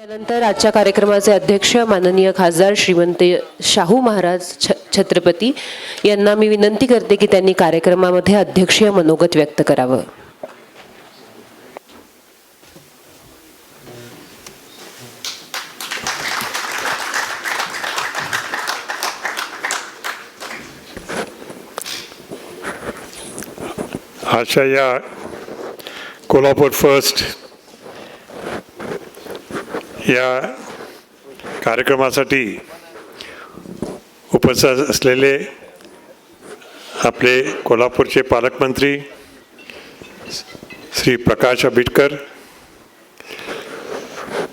यानंतर आजच्या कार्यक्रमाचे अध्यक्ष माननीय खासदार श्रीमंत शाहू महाराज छ छत्रपती यांना मी विनंती करते की त्यांनी कार्यक्रमामध्ये अध्यक्षीय मनोगत व्यक्त करावं. आजच्या या कोल्हापूर फर्स्ट या कार्यक्रमासाठी उपस्थित असलेले आपले कोल्हापूरचे पालकमंत्री श्री प्रकाश आंबेडकर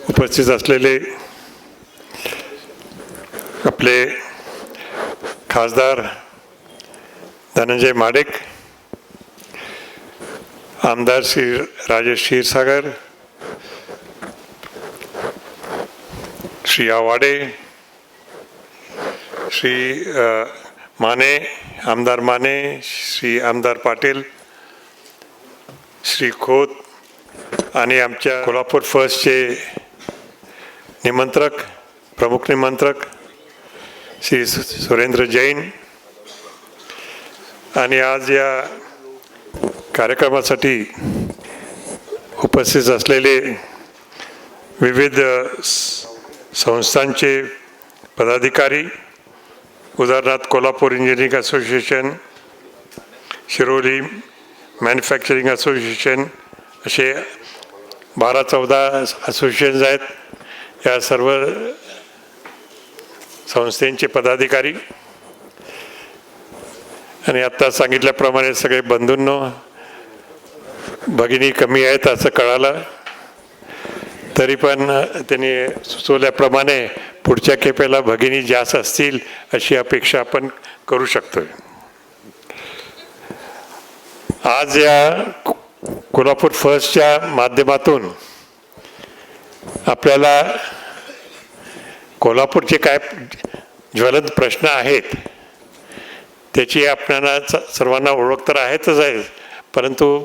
उपस्थित असलेले आपले खासदार धनंजय माडेक आमदार श्री राजेश क्षीरसागर श्री आवाडे श्री माने आमदार माने श्री आमदार पाटील श्री खोत आणि आमच्या कोल्हापूर फर्स्टचे निमंत्रक प्रमुख निमंत्रक श्री सुरेंद्र जैन. आणि आज या कार्यक्रमासाठी उपस्थित असलेले विविध संस्थांचे पदाधिकारी उदाहरणार्थ Kolhapur engineering association Shiroli manufacturing association असे बारा चौदा असोसिएशन्स आहेत. या सर्व संस्थेचे पदाधिकारी. आणि आत्ता सांगितल्याप्रमाणे सगळे बंधूंनो भगिनी कमी आहेत असं कळालं. तरी पण त्यांनी सुचवल्याप्रमाणे पुढच्या खेपेला भगिनी जास्त असतील अशी अपेक्षा आपण करू शकतो आज या को- कोल्हापूर फर्स्टच्या माध्यमातून आपल्याला कोल्हापूरचे काय ज्वलंत प्रश्न आहेत त्याची आपल्याला सर्वांना ओळख तर आहेतच आहे परंतु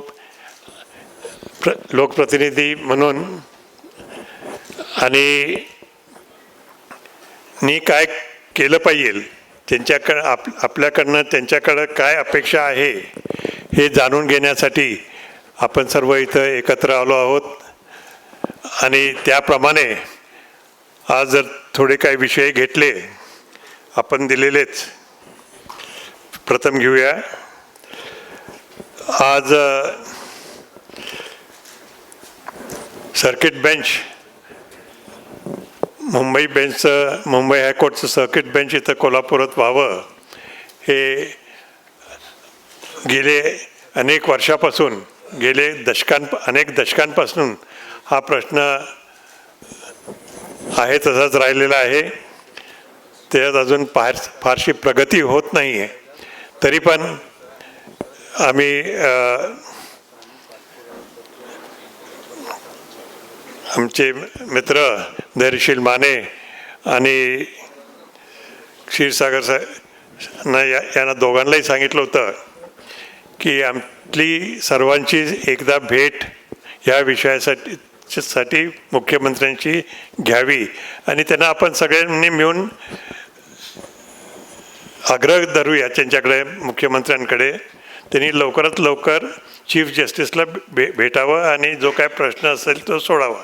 प्र लोकप्रतिनिधी म्हणून आणि नी काय केलं पाहिजे? त्यांच्याकडं आप आपल्याकडनं त्यांच्याकडं काय अपेक्षा आहे हे जाणून घेण्यासाठी आपण सर्व इथं एकत्र आलो आहोत. आणि त्याप्रमाणे आज जर थोडे काही विषय घेतले आपण दिलेलेच. प्रथम घेऊया. आज सर्किट बेंच मुंबई बेंचचं मुंबई हायकोर्टचं सर्किट बेंच इथं कोल्हापुरात व्हावं हे गेले अनेक वर्षापासून गेले दशकां अनेक दशकांपासून हा प्रश्न आहे तसाच राहिलेला आहे. त्यात अजून फार फारशी प्रगती होत नाही आहे तरी पण आम्ही आमचे मित्र धैर्यशील माने आणि क्षीरसागर सा ना या यांना दोघांनाही सांगितलं होतं की आपली सर्वांची एकदा भेट या विषयासाठी साठी मुख्यमंत्र्यांची घ्यावी. आणि त्यांना आपण सगळ्यांनी मिळून आग्रह धरूया त्यांच्याकडे मुख्यमंत्र्यांकडे. त्यांनी लवकरात लवकर चीफ जस्टिसला भे भेटावं आणि जो काय प्रश्न असेल तो सोडावा.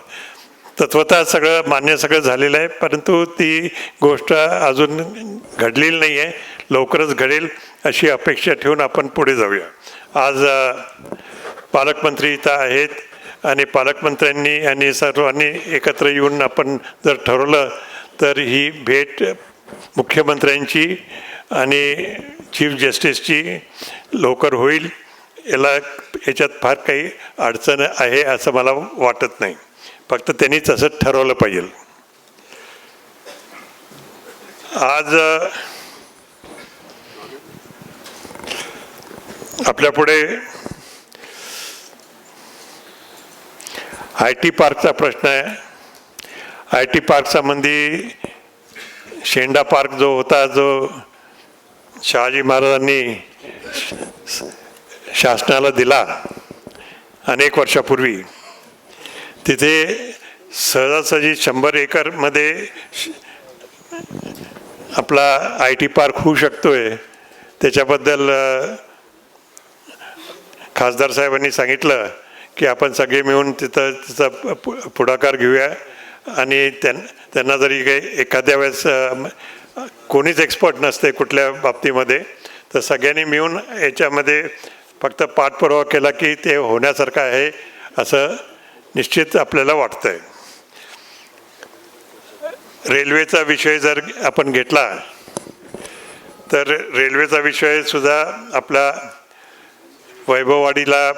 तत्वतः सगळं मान्य सगळं झालेलं आहे परंतु ती गोष्ट अजून घडलेली नाही आहे लवकरच घडेल अशी अपेक्षा ठेवून आपण पुढे जाऊया. आज पालकमंत्री इथं आहेत आणि पालकमंत्र्यांनी आणि सर्वांनी एकत्र येऊन आपण जर ठरवलं तर ही भेट मुख्यमंत्र्यांची आणि चीफ जस्टिसची लवकर होईल याला याच्यात फार काही अडचण आहे असं मला वाटत नाही. फक्त त्यांनी तसंच ठरवलं पाहिजे. आज आपल्यापुढे आय टी पार्कचा प्रश्न आहे. I T park Shenda park जो होता जो शहाजी महाराजांनी शासनाला दिला अनेक वर्षापूर्वी. तिथे सहजासहजी शंभर एकरमध्ये आपला आय टी पार्क होऊ शकतोय. त्याच्याबद्दल खासदार साहेबांनी सांगितलं की आपण सगळे मिळून तिथं तिचा पु- पुढाकार घेऊया. आणि त्यां त्यांना जरी काही एखाद्या वेळेस कोणीच एक्सपर्ट नसते कुठल्या बाबतीमध्ये. तर सगळ्यांनी मिळून याच्यामध्ये फक्त पाठपुरावा केला की ते होण्यासारखं आहे असं निश्चित आपल्याला वाटतंय. रेल्वेचा विषय जर आपण घेतला तर रेल्वेचा विषय सुद्धा आपला वैभववाडीला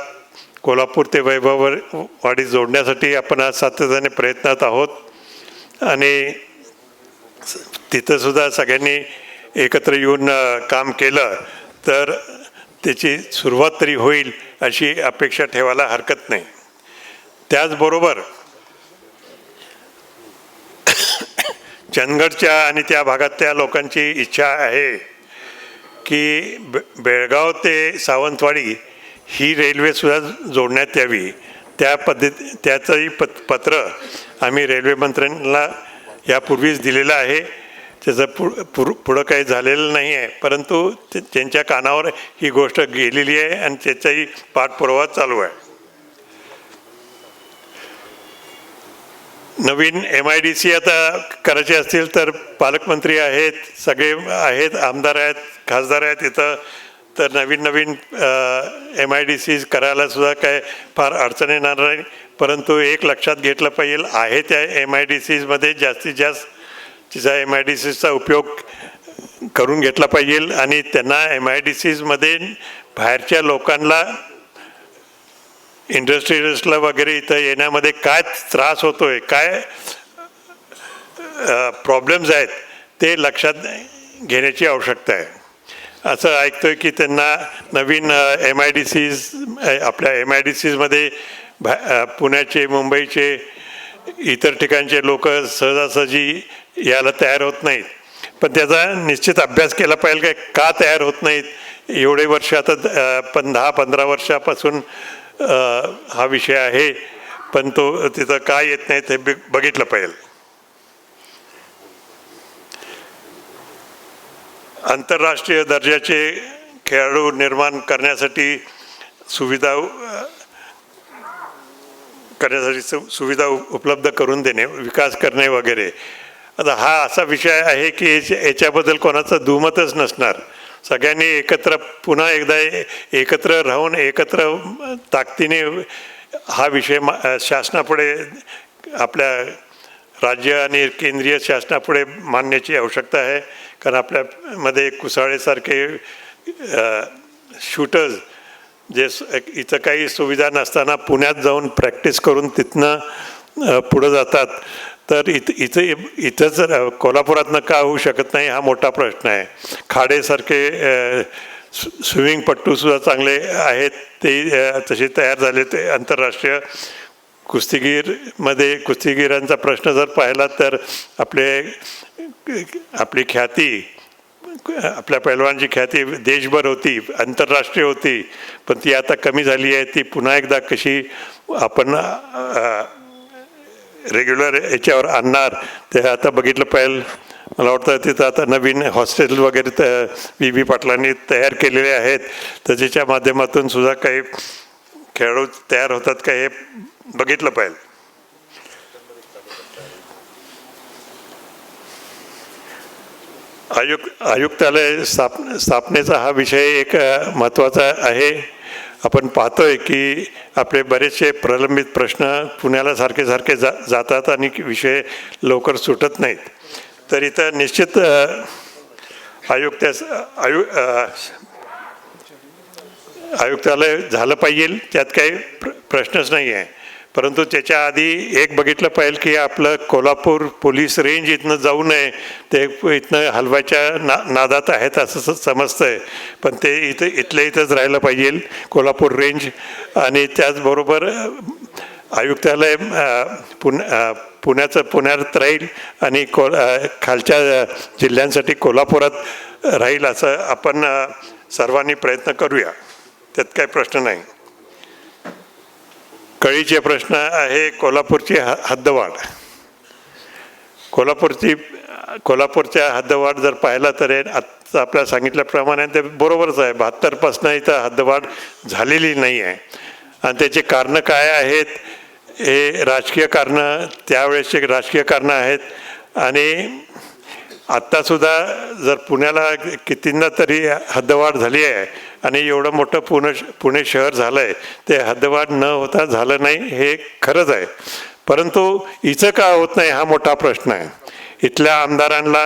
कोल्हापूर ते वैभववाडी जोडण्यासाठी आपण आज सातत्याने प्रयत्नात आहोत. आणि तिथं सुद्धा सगळ्यांनी एकत्र येऊन काम केलं तर त्याची सुरुवात तरी होईल अशी अपेक्षा ठेवायला हरकत नाही. त्याचबरोबर चंदगडच्या आणि त्या भागातल्या लोकांची इच्छा आहे की बे बेळगाव ते सावंतवाडी ही रेल्वेसुद्धा जोडण्यात यावी. त्या पद्धती त्याचंही पत पत्र आम्ही रेल्वेमंत्र्यांना यापूर्वीच दिलेलं आहे. त्याचं पु पुर पुढं काही झालेलं नाही आहे. परंतु ते- त्यांच्या कानावर ही गोष्ट गेलेली आहे आणि त्याचाही पाठपुरावा चालू आहे. नवीन एम आय डी सी आता करायचे असतील तर पालकमंत्री आहेत सगळे आहेत आमदार आहेत खासदार आहेत इथं. तर नवीन नवीन एम आय डी सीज करायला सुद्धा काय फार अडचण येणार नाही. परंतु एक लक्षात घेतलं पाहिजे आहे त्या एम आय डी सीजमध्ये जास्तीत जास्त तिचा एम आय डी सीचा उपयोग करून घेतला पाहिजे आणि त्यांना एम आय डी सीजमध्ये बाहेरच्या लोकांना इंडस्ट्रीजला वगैरे इथं येण्यामध्ये काय त्रास होतो आहे काय प्रॉब्लेम्स आहेत ते लक्षात घेण्याची आवश्यकता आहे. असं ऐकतोय की त्यांना नवीन एम आय डी सीज आपल्या एम आय डी सीजमध्ये भा पुण्याचे मुंबईचे इतर ठिकाणचे लोक सहजासहजी याला तयार होत नाहीत. पण त्याचा निश्चित अभ्यास केला पाहिजे काय का तयार होत नाहीत. एवढे वर्ष आता पण दहा पंधरा वर्षापासून हा विषय आहे. पण तो तिथं का येत नाही ते बघितलं पाहिजे. आंतरराष्ट्रीय दर्जाचे खेळाडू निर्माण करण्यासाठी सुविधा करण्यासाठी सु सुविधा उपलब्ध करून देणे विकास करणे वगैरे. आता हा असा विषय आहे की याच्या- याच्याबद्दल कोणाचं दुमतच नसणार. सगळ्यांनी एकत्र पुन्हा एकदा एकत्र राहून एकत्र ताकदीने हा विषय मा- शासनापुढे आपल्या राज्य आणि केंद्रीय शासनापुढे मांडण्याची आवश्यकता आहे. कारण आपल्यामध्ये कुसाळेसारखे शूटर्स जे इथं काही सुविधा नसताना पुण्यात जाऊन प्रॅक्टिस करून तिथनं पुढं जातात. तर इथं इथं इथंच अ, कोल्हापुरातनं का होऊ शकत नाही हा मोठा प्रश्न आहे. खाडेसारखे स्विमिंग पट्टूसुद्धा चांगले आहेत. ते तसे तयार झाले ते आंतरराष्ट्रीय कुस्तीगीरमध्ये कुस्तीगीरांचा प्रश्न जर पाहिला तर आपले आपली ख्याती आपल्या पैलवानची ख्याती देशभर होती आंतरराष्ट्रीय होती. पण ती आता कमी झाली आहे. ती पुन्हा एकदा कशी आपण रेग्युलर याच्यावर आणणार. ते आता बघितलं पाहिजे मला वाटतं तिथं आता नवीन हॉस्टेल वगैरे त बी बी पाटलांनी तयार केलेले आहेत. तर त्याच्या माध्यमातून सुद्धा काही खेळाडू तयार होतात का हे बघितलं पाहिजे आयुक्त आयुक्तालय स्थाप स्थापनेचा हा विषय एक महत्त्वाचा आहे. आपण पाहतोय की आपले बरेचसे प्रलंबित प्रश्न पुण्याला सारखे सारखे जा जातात आणि विषय लवकर सुटत नाहीत. तर इथं निश्चित अ, आयुक्त आयु आयुक्तालय झालं पाहिजे त्यात काही प्र प्रश्नच नाही आहे परंतु त्याच्या आधी एक बघितलं पाहिजे की आपलं कोल्हापूर पोलीस रेंज इथनं जाऊ नये ते इथनं हलवायच्या ना नादात आहेत असं समजतं आहे पण ते इथं इथल्या इथंच राहिलं पाहिजे कोल्हापूर रेंज. आणि त्याचबरोबर आयुक्तालय अ, पुण्याचं पुण्यात राहील आणि को खालच्या जिल्ह्यांसाठी कोल्हापुरात राहील असं आपण सर्वांनी प्रयत्न करूया. त्यात काही प्रश्न नाही. कळीचे प्रश्न आहे कोल्हापूरची ह हद्दवाढ. कोल्हापूरची कोल्हापूरच्या हद्दवाढ जर पाहिला तर आत्ता आपल्या सांगितल्याप्रमाणे ते बरोबरच आहे. बहात्तरपासनं इथं हद्दवाढ झालेली नाही आहे आणि त्याची कारणं काय आहेत? हे राजकीय कारणं त्यावेळेसचे राजकीय कारणं आहेत. आणि आत्तासुद्धा जर पुण्याला कितींदा तरी हद्दवाढ झाली आहे आणि एवढं मोठं पुणे पुणे शहर झालं आहे ते हद्दवाढ न होता झालं नाही हे खरंच आहे. परंतु इथं का होत नाही हा मोठा प्रश्न आहे. इथल्या आमदारांना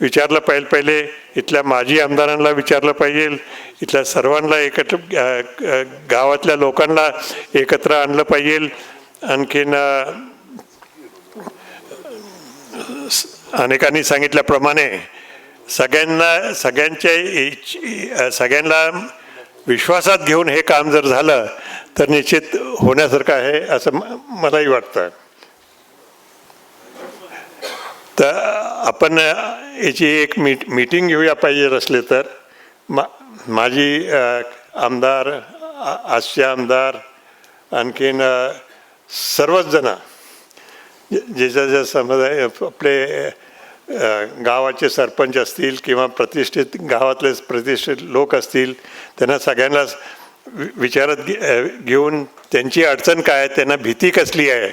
विचारलं पाहिजे पहिले इथल्या माजी आमदारांना विचारलं पाहिजे इथल्या सर्वांना एकत्र गावातल्या लोकांना एकत्र आणलं पाहिजे. आणखीन अनेकांनी सांगितल्याप्रमाणे सगळ्यांना सगळ्यांच्या इच- सगळ्यांना विश्वासात घेऊन हे काम जर झालं तर निश्चित होण्यासारखं आहे असं मलाही वाटतं तर आपण याची एक मीट मीटिंग घेऊया पाहिजे असले तर मा माझी आमदार आजचे आमदार आणखीन सर्वच जण ज्याच्या ज्या समुदाय आपले गावाचे सरपंच असतील किंवा प्रतिष्ठित गावातले प्रतिष्ठित लोक असतील त्यांना सगळ्यांना वि- विचारात घे- घेऊन त्यांची अडचण काय आहे त्यांना भीती कसली आहे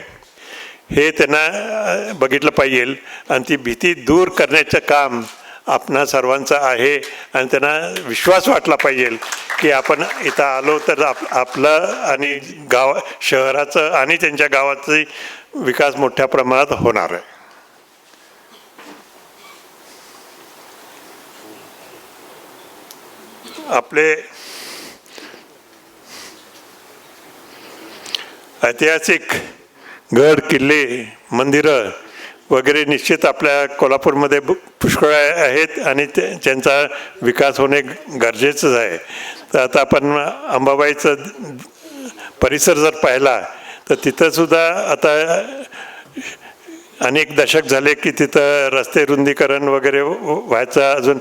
हे त्यांना बघितलं पाहिजे. आणि ती भीती दूर करण्याचं काम आपणा सर्वांचं आहे आणि त्यांना विश्वास वाटला पाहिजे की आपण इथं आलो तर आप आपलं आणि गाव शहराचं आणि त्यांच्या गावाचा विकास मोठ्या प्रमाणात होणार आहे. आपले ऐतिहासिक गड किल्ले मंदिरं वगैरे निश्चित आपल्या कोल्हापूरमध्ये पुष्कळ आहेत आणि ते त्यांचा विकास होणे गरजेचंच आहे. तर आता आपण अंबाबाईचं परिसर जर पाहिला तर तिथंसुद्धा आता अनेक दशक झाले की तिथं रस्ते रुंदीकरण वगैरे व्हायचं. अजून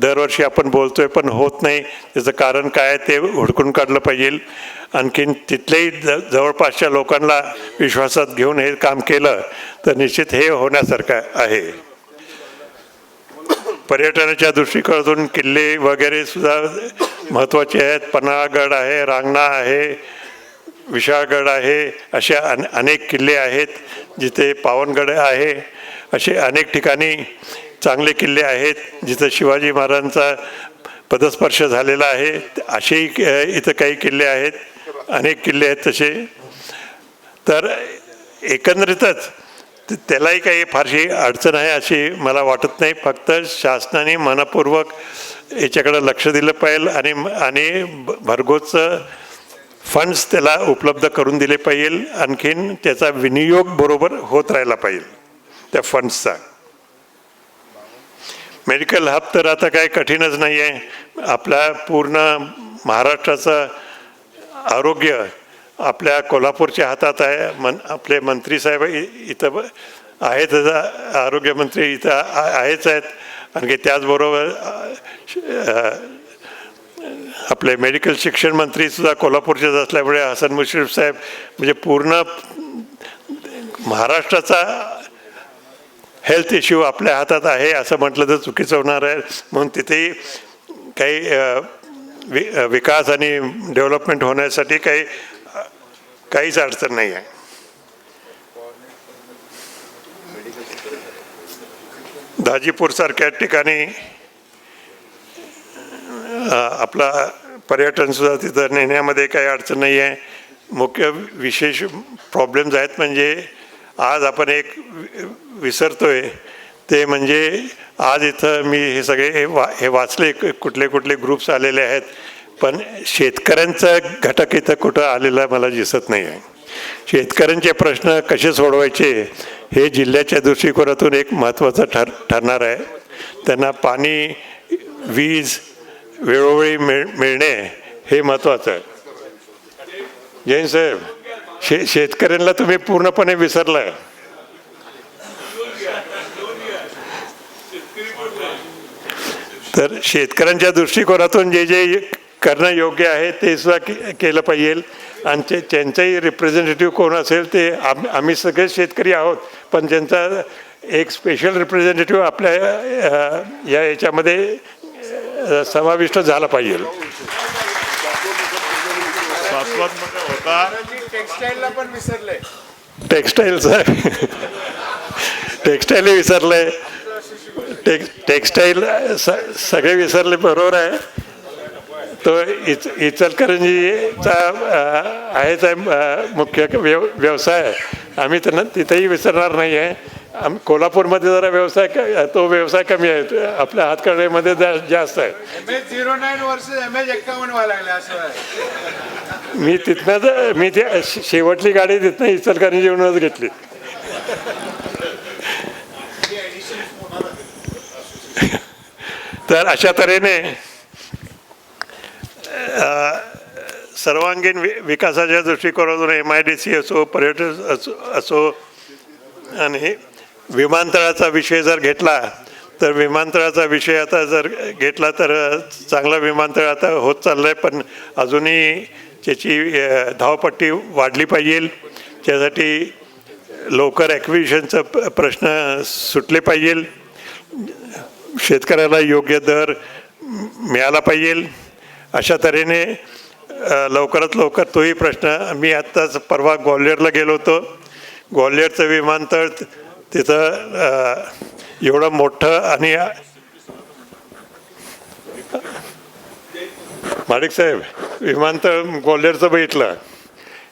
दरवर्षी आपण बोलतोय पण होत नाही. त्याचं कारण काय आहे ते हुडकून काढलं पाहिजे. आणखीन तिथल्याही ज जवळपासच्या लोकांना विश्वासात घेऊन हे काम केलं तर निश्चित हे होण्यासारखं आहे. पर्यटनाच्या दृष्टिकोनातून किल्ले वगैरे सुद्धा महत्त्वाचे आहेत. पन्हाळगड आहे रांगणा आहे. विशाळगड आहे असे अन अनेक किल्ले आहेत जिथे पावनगड आहे असे अनेक ठिकाणी चांगले किल्ले आहेत जिथं शिवाजी महाराजांचा पदस्पर्श झालेला आहे असेही इथं काही किल्ले आहेत अनेक किल्ले आहेत तसे. तर एकंदरीतच त्यालाही काही फारशी अडचण आहे अशी मला वाटत नाही. फक्त शासनाने मनपूर्वक याच्याकडं लक्ष दिलं पाहिजे आणि आणि भ- भरघोस फंड्स त्याला उपलब्ध करून दिले पाहिजे. आणखीन त्याचा विनियोग बरोबर होत राहिला पाहिजे त्या फंड्सचा मेडिकल हब तर आता काय कठीणच नाही आहे आपल्या पूर्ण महाराष्ट्राचं आरोग्य आपल्या कोल्हापूरच्या हातात आहे. मन आपले मंत्री साहेब इ- इथं ब- आहेत आरोग्यमंत्री इथं आ- आहेच आहेत. आणखी त्याचबरोबर आपले मेडिकल शिक्षण मंत्री सुद्धा कोल्हापूरचेच असल्यामुळे हसन मुश्रीफ साहेब म्हणजे पूर्ण महाराष्ट्राचा हेल्थ इश्यू आपल्या हातात आहे असं म्हटलं तर चुकीचं होणार आहे. म्हणून तिथेही काही वि विकास आणि डेव्हलपमेंट होण्यासाठी काही काहीच अडचण नाही आहे. दाजीपूरसारख्या ठिकाणी आपला पर्यटनसुद्धा तिथं नेण्यामध्ये काही अडचण नाही आहे मुख्य विशेष प्रॉब्लेम्स आहेत म्हणजे आज आपण एक विसरतो आहे ते म्हणजे आज इथं मी हे सगळे हे वा हे वाचले कुठले कुठले ग्रुप्स आलेले आहेत. पण शेतकऱ्यांचा घटक इथं कुठं आलेला मला दिसत नाही आहे शेतकऱ्यांचे प्रश्न कसे सोडवायचे हे जिल्ह्याच्या दृष्टिकोनातून एक महत्त्वाचं ठर ठरणार आहे. त्यांना पाणी वीज वेळोवेळी मिळ मिळणे हे महत्त्वाचं आहे. जैन साहेब शे शेतकऱ्यांना तुम्ही पूर्णपणे विसरलाय. तर शेतकऱ्यांच्या दृष्टिकोनातून जे जे करणं योग्य आहे ते सुद्धा के केलं पाहिजे. आणि ते त्यांचाही रिप्रेझेंटेटिव्ह कोण असेल ते आम आम्ही सगळे शेतकरी आहोत. पण त्यांचा एक स्पेशल रिप्रेझेंटेटिव्ह आपल्या या याच्यामध्ये समाविष्ट झाला पाहिजे. विसरले. टेक्स्टाईलचं टेक्स्टाईल विसरलंय टेक्स टेक्स्टाईल स सगळे विसरले बरोबर आहे. तो इच इचलकरंजीचा आहेच आहे मुख्य व्यव व्यवसाय. आम्ही त्यांना तिथेही विसरणार नाही आहे आम कोल्हापूरमध्ये जरा व्यवसाय तो व्यवसाय कमी आहे. आपल्या हातकर्ड्यामध्ये जा जास्त आहे. M H zero nine versus M H एक्कावन्न व्हायला लागले असं आहे. मी तिथनंच मी ते शेवटली गाडी तिथनं इचलकरंजी येऊनच घेतली. तर अशा तऱ्हेने सर्वांगीण वि विकासाच्या दृष्टिकोनातून एम आय डी सी असो पर्यटन असो असो आणि विमानतळाचा विषय जर घेतला तर विमानतळाचा विषय आता जर घेतला तर चांगला विमानतळ आता होत चाललं आहे पण अजूनही त्याची धावपट्टी वाढली पाहिजे. त्यासाठी लवकर ॲक्विशनचं प्रश्न सुटले पाहिजे. शेतकऱ्याला योग्य दर मिळाला पाहिजे. अशा तऱ्हेने लवकरात लवकर तोही प्रश्न मी आत्ताच परवा ग्वाल्हेरला गेलो होतो. ग्वाल्हेरचं विमानतळ तिथं एवढं मोठं आणि माडिक साहेब विमानतळ ग्वाल्हेरचं बघितलं.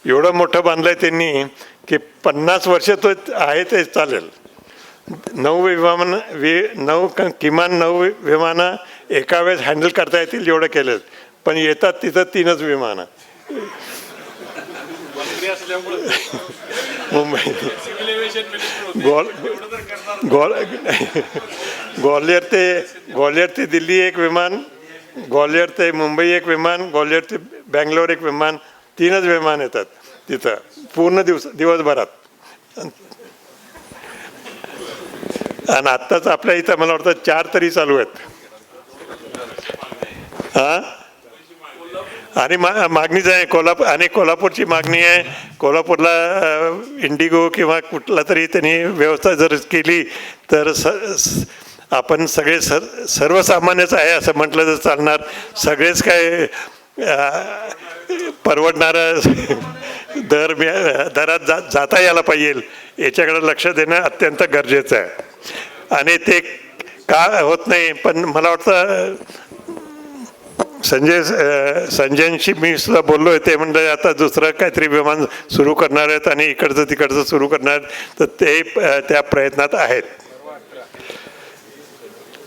एवढं मोठं बांधलं आहे त्यांनी की पन्नास वर्ष तो आहे ते चालेल. नऊ विमान वि नऊ किमान नऊ विमानं एका वेळेस हँडल करता येतील एवढं केलं पण येतात तिथं तीनच विमानं. मुंबई. गोल ग्वाल्हेर ते ग्वाल्हेर ते दिल्ली एक विमान ग्वाल्हेर ते मुंबई एक विमान ग्वाल्हेर ते बँगलोर एक विमान तीनच विमान येतात तिथं पूर्ण दिवस दिवसभरात. आणि आत्ताच आपल्या इथं मला वाटतं चार तरी चालू आहेत. हां? आणि मा मागणीच आहे कोल्हापूर आणि कोल्हापूरची मागणी आहे. कोल्हापूरला इंडिगो किंवा कुठला तरी त्यांनी व्यवस्था जर केली तर स आपण सगळे सर सर्वसामान्यच आहे असं म्हटलं तर चालणार. सगळेच काय अ, परवडणारं दर दरात जा जाता यायला पाहिजे. याच्याकडे लक्ष देणं अत्यंत गरजेचं आहे. आणि ते का होत नाही पण मला वाटतं संजय अ, संजयशी मी सुद्धा बोललो आहे ते म्हणजे आता दुसरं काहीतरी विमान सुरू करणार आहेत आणि इकडचं तिकडचं सुरू करणार आहेत. तर ते त्या प्रयत्नात आहेत.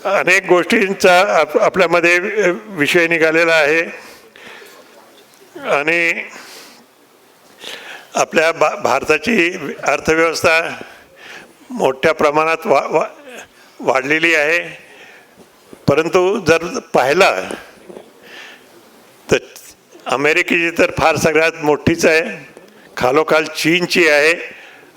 अनेक गोष्टींचा आप आपल्यामध्ये विषय निघालेला आहे. आणि आपल्या भा भारताची अर्थव्यवस्था मोठ्या प्रमाणात वा वा वाढलेली आहे. परंतु जर पाहिलं अमेरिकेची तर फार सगळ्यात मोठीच आहे. खालोखाल चीनची आहे.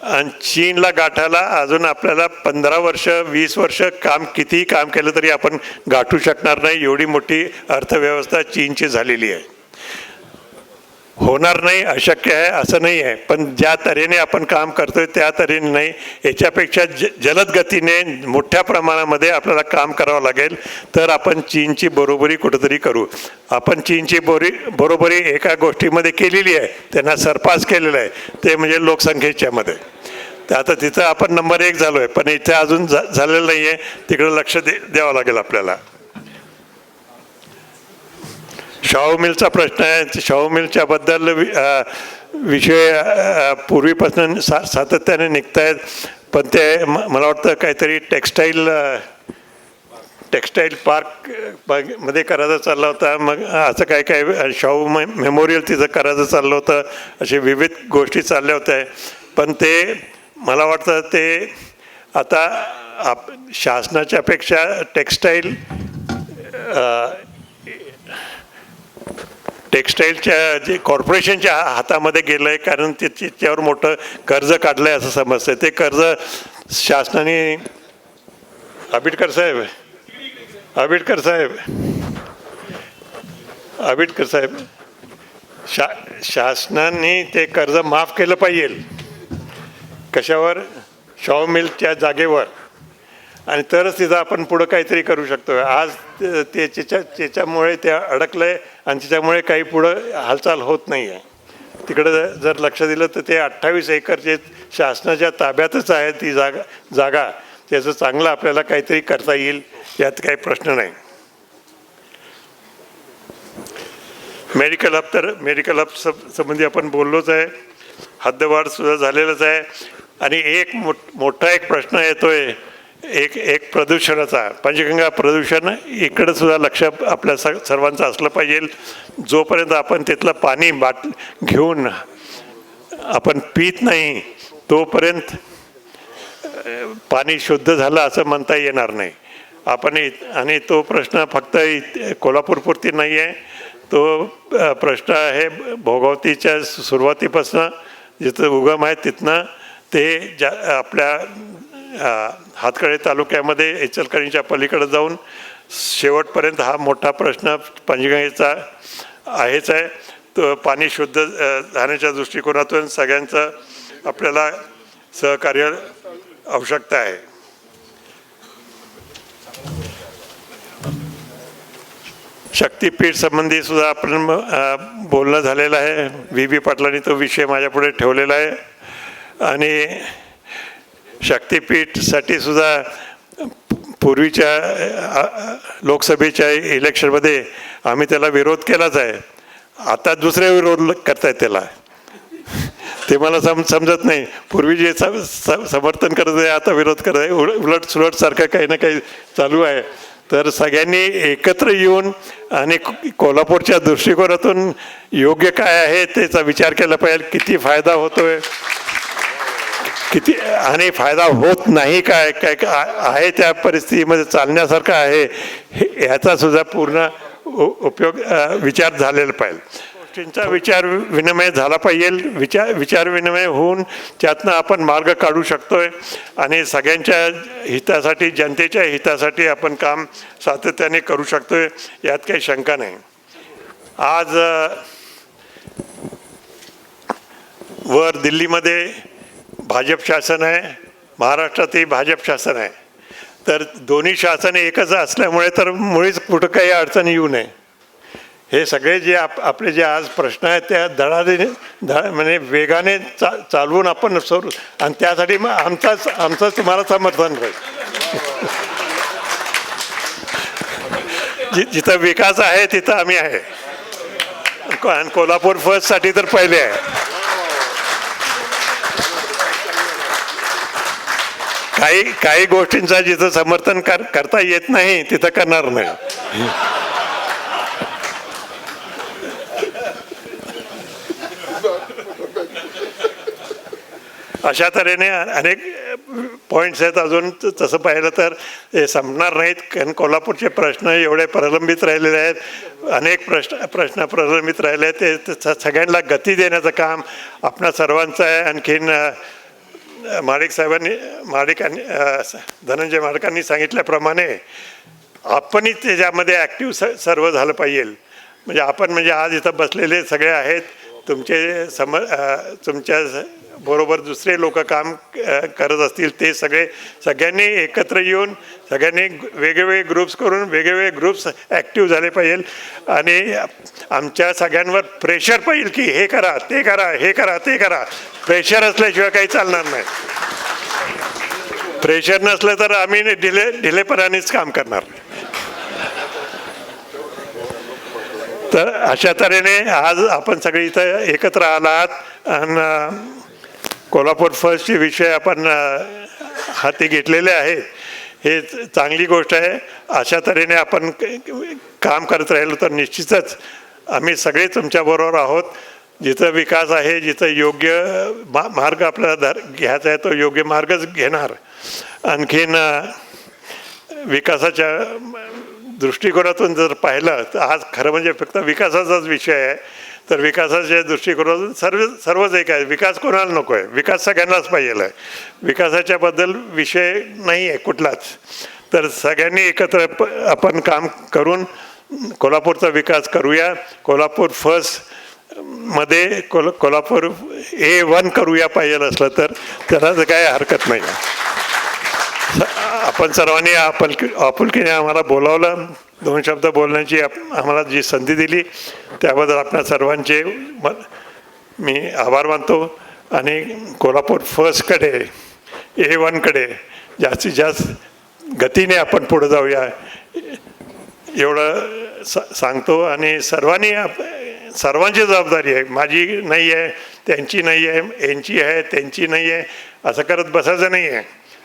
आणि चीनला गाठायला अजून आपल्याला पंधरा वर्ष वीस वर्ष काम कितीही काम केलं तरी आपण गाठू शकणार नाही. एवढी मोठी अर्थव्यवस्था चीनची झालेली आहे. होणार नाही अशक्य आहे असं नाही आहे. पण ज्या तऱ्हेने आपण काम करतोय त्या तऱ्हेने नाही. याच्यापेक्षा ज जलद गतीने मोठ्या प्रमाणामध्ये आपल्याला काम करावं लागेल. तर आपण चीनची बरोबरी कुठंतरी करू. आपण चीनची बोरी बरोबरी एका गोष्टीमध्ये केलेली आहे. त्यांना सरपास केलेलं आहे. ते म्हणजे लोकसंख्येच्यामध्ये तर आता तिथं आपण नंबर एक झालो आहे पण इथे अजून झा झालेलं नाही आहे तिकडं लक्ष दे द्यावं लागेल आपल्याला. शाहू मिलचा प्रश्न आहे. शाहू मिलच्या बद्दल वि- विषय पूर्वीपासून सा सातत्याने निघत आहेत पण ते मला वाटतं काहीतरी टेक्स्टाईल टेक्स्टाईल पार्कमध्ये करायचा चालला होता. मग असं काय काय शाहू मे मेमोरियल तिथं करायचं चाललं होतं. असे विविध गोष्टी चालल्या होत्या. पण ते मला वाटतं ते आता आप शासनाच्या अपेक्षा टेक्स्टाईल टेक्स्टाईलच्या जे कॉर्पोरेशनच्या हातामध्ये गेलं आहे कारण ते त्याच्यावर मोठं कर्ज काढलं आहे असं समजतं ते कर्ज शासनाने आबिटकर साहेब आबिटकर साहेब आबिटकर साहेब शा शासनाने ते कर्ज माफ केलं पाहिजे. कशावर? शाहू मिलच्या जागेवर. आणि तरच तिथं आपण पुढं काहीतरी करू शकतो. आज ते ते- त्याच्या त्याच्यामुळे ते आहे आणि त्याच्यामुळे काही पुढं हालचाल होत नाही आहे तिकडं जर लक्ष दिलं तर ते अठ्ठावीस एकर जे शासनाच्या ताब्यातच आहे ती जागा जागा त्याचं चांगलं आपल्याला काहीतरी करता येईल यात काही प्रश्न नाही. मेडिकल हब तर मेडिकल हब सब संबंधी आपण बोललोच आहे. हद्दवाढ सुद्धा झालेलंच आहे. आणि एक मोठ मोठा एक प्रश्न येतो आहे एक एक प्रदूषणाचा पंचगंगा प्रदूषण इकडं सुद्धा लक्ष आपल्या स सर्वांचं असलं पाहिजे. जोपर्यंत आपण तिथलं पाणी बाट घेऊन आपण पित नाही तोपर्यंत पाणी शुद्ध झालं असं म्हणता येणार नाही. आपण आणि तो प्रश्न फक्त कोल्हापूरपुरती नाही आहे तो प्रश्न आहे भोगवतीच्या सुरुवातीपासून जिथं उगम आहे तिथनं ते ज्या आपल्या हातकळे तालुक्यामध्ये इचलकरणीच्या पलीकडे जाऊन शेवटपर्यंत हा मोठा प्रश्न पंचगंगेचा आहेच आहे. तो पाणी शुद्ध राहण्याच्या दृष्टिकोनातून सगळ्यांचं आपल्याला सहकार्य आवश्यकता आहे. शक्तीपीठ संबंधी सुद्धा आपण बोलणं झालेलं आहे. व्ही. बी पाटलांनी तो विषय माझ्यापुढे ठेवलेला आहे. आणि शक्तीपीठसाठी सुद्धा पूर्वीच्या लोकसभेच्या इलेक्शनमध्ये आम्ही त्याला विरोध केलाच आहे. आता दुसरे विरोध करतायत त्याला. ते मला सम समजत नाही. पूर्वी जे सम- समर्थन करत आहे आता विरोध करत आहे. उल- उलट सुलट सारखं काही ना काही चालू आहे. तर सगळ्यांनी एकत्र येऊन आणि कोल्हापूरच्या दृष्टिकोनातून योग्य काय आहे त्याचा विचार केला पाहिजे. किती फायदा होतोय. किती आणि फायदा होत नाही काय काय आहे त्या परिस्थितीमध्ये चालण्यासारखं आहे हे ह्याचासुद्धा पूर्ण उ- उपयोग विचार झालेला पाहिजे. गोष्टींचा विचार विनिमय झाला पाहिजे विचार विचार विनिमय होऊन त्यातनं आपण मार्ग काढू शकतोय आणि सगळ्यांच्या हितासाठी जनतेच्या हितासाठी आपण काम सातत्याने करू शकतोय यात काही शंका नाही. आज वर दिल्लीमध्ये भाजप शासन आहे महाराष्ट्रातही भाजप शासन आहे. तर दोन्ही शासन एकच असल्यामुळे तर मुळीच कुठं काही अडचण येऊ नये. हे सगळे जे आप आपले जे आज प्रश्न आहेत त्या धडाधीने धडा म्हणजे वेगाने चा चालवून आपण सोडू आणि त्यासाठी मग आमचाच आमचंच तुम्हाला समर्थन राहील जि जिथं विकास आहे तिथं आम्ही आहे. आणि कोल्हापूर फर्स्टसाठी तर पहिले आहे. काही काही गोष्टींचा जिथं समर्थन कर करता येत नाही तिथं करणार नाही. अशा तऱ्हेने अनेक पॉईंट्स आहेत. अजून तसं पाहिलं तर हे संपणार नाहीत. कारण कोल्हापूरचे प्रश्न एवढे प्रलंबित राहिलेले आहेत. अनेक प्रश्न प्रश्न प्रलंबित राहिले आहेत ते सगळ्यांना गती देण्याचं काम आपणा सर्वांचं आहे. आणखीन माडिक साहेबांनी माडिकांनी स- धनंजय माडकांनी सांगितल्याप्रमाणे आपणही त्याच्यामध्ये ॲक्टिव्ह स सर्व झालं पाहिजे. म्हणजे आपण म्हणजे आज इथं बसलेले सगळे आहेत. तुमचे सम तुमच्या बरोबर दुसरे लोक काम करत असतील ते सगळे सगळ्यांनी एकत्र येऊन सगळ्यांनी वेगवेगळे ग्रुप्स करून वेगवेगळे ग्रुप्स ॲक्टिव्ह झाले पाहिजे. आणि आमच्या सगळ्यांवर प्रेशर पाहिजे की हे करा ते करा हे करा ते करा. प्रेशर असल्याशिवाय काही चालणार नाही. प्रेशर नसलं तर आम्ही डिले ढिलेपणानेच काम करणार. तर अशा तऱ्हेने आज आपण सगळे इथं एकत्र आलात. आणि कोल्हापूर फर्स्टचे विषय आपण हाती घेतलेले आहेत हे चांगली गोष्ट आहे. अशा तऱ्हेने आपण काम करत राहिलो तर निश्चितच आम्ही सगळे तुमच्याबरोबर आहोत. जिथं विकास आहे जिथं योग्य मा मार्ग आपल्याला धर घ्यायचा आहे तो योग्य मार्गच घेणार. आणखीन विकासाच्या दृष्टिकोनातून जर पाहिलं तर आज खरं म्हणजे फक्त विकासाचाच विषय आहे. तर विकासाच्या दृष्टिकोनातून सर्व सर्वच एक आहे. विकास कोणाला नको आहे विकास सगळ्यांनाच पाहिजे आहे. विकासाच्याबद्दल विषय नाही आहे कुठलाच. तर सगळ्यांनी एकत्र प आपण काम करून कोल्हापूरचा विकास करूया. कोल्हापूर फर्स्टमध्ये कोल कोल्हापूर ए वन करूया पाहिजे असलं तर त्याला तर काय हरकत नाही. आपण सर्वांनी आपुलकी आपुलकीने आम्हाला बोलावलं. दोन शब्द बोलण्याची आप- आम्हाला जी संधी दिली त्याबद्दल आपल्या सर्वांचे मी आभार मानतो. आणि कोल्हापूर फर्स्टकडे ए वनकडे जास्तीत जास्त गतीने आपण पुढे जाऊया. एवढं सा सांगतो. आणि सर्वांनी आप- सर्वांची जबाबदारी आहे. माझी नाही आहे त्यांची नाही आहे यांची आहे त्यांची नाही आहे असं करत बसायचं नाही आहे.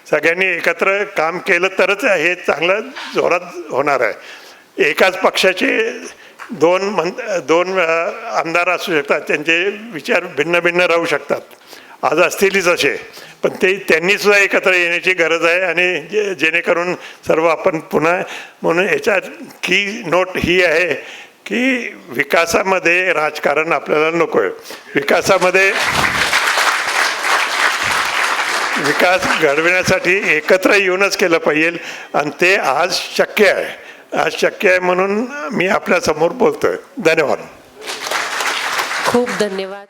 सगळ्यांनी एकत्र काम केलं तरच हे चांगलं जोरात होणार आहे. एकाच पक्षाचे दोन मं दोन आमदार असू शकतात त्यांचे विचार भिन्न भिन्न राहू शकतात. आज असतीलच असे पण ते त्यांनीसुद्धा एकत्र येण्याची गरज आहे आणि जे जेणेकरून सर्व आपण पुन्हा म्हणून याच्यात की नोट ही आहे की विकासामध्ये राजकारण आपल्याला नको आहे विकासामध्ये विकास घडविण्यासाठी एकत्र येऊनच केलं पाहिजे आणि ते आज शक्य आहे. आज शक्य आहे म्हणून मी आपल्यासमोर बोलतोय. धन्यवाद. खूप धन्यवाद.